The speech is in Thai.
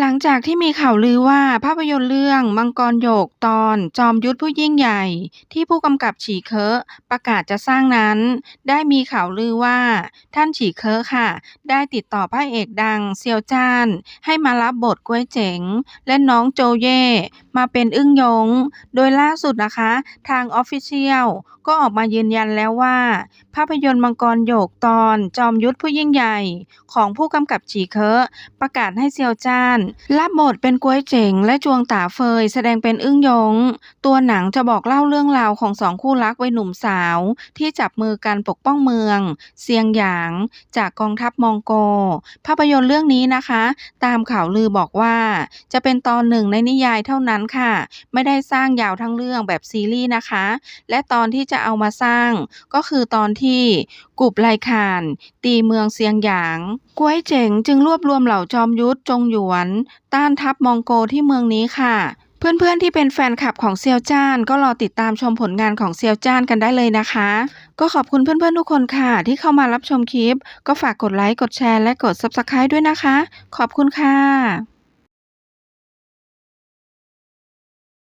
หลังจากที่มีข่าวลือว่าภาพยนตร์เรื่องมังกรหยกตอนจอมยุทธผู้ยิ่งใหญ่ ที่ผู้กำกับฉีเคอะประกาศจะสร้างนั้น ได้มีข่าวลือว่า ท่านฉีเคอะค่ะ ได้ติดต่อพระเอกดังเซียวจ้าน ให้มารับบทก้วยเจ๋ง และน้องโจเย่มาเป็นอึ้งยง โดยล่าสุดนะคะ ทางออฟฟิเชียลก็ออกมายืนยันแล้วว่า ภาพยนตร์มังกรหยกตอนจอมยุทธผู้ยิ่งใหญ่ ของผู้กำกับฉีเคอะประกาศให้เซียวจ้านรับบทเป็นกวยเจ๋งและจวงตาเฟย แสดงเป็นอึ้งยง ตัวหนังจะบอกเล่าเรื่องราวของสองคู่รักวัยหนุ่มสาว ที่จับมือกันปกป้องเมือง เซียงหยาง จากกองทัพมองโก ภาพยนตร์เรื่องนี้นะคะ ตามข่าวลือบอกว่า จะเป็นตอนหนึ่งในนิยายเท่านั้นค่ะ ไม่ได้สร้างยาวทั้งเรื่องแบบซีรีส์นะคะ และตอนที่จะเอามาสร้าง ก็คือตอนที่กุบไลข่าน ตีเมืองเซียงหยางกวยเจ๋งจึงรวบรวมเหล่าจอมยุทธจงหยวนต้านทัพมองโกที่เมืองนี้ค่ะ เพื่อนๆที่เป็นแฟนคลับของเซียวจ้าน ก็รอติดตามชมผลงานของเซียวจ้านกันได้เลยนะคะ ก็ขอบคุณเพื่อนๆทุกคนค่ะ ที่เข้ามารับชมคลิป ก็ฝากกดไลค์กดแชร์และกด Subscribe ด้วยนะคะ ขอบคุณค่ะ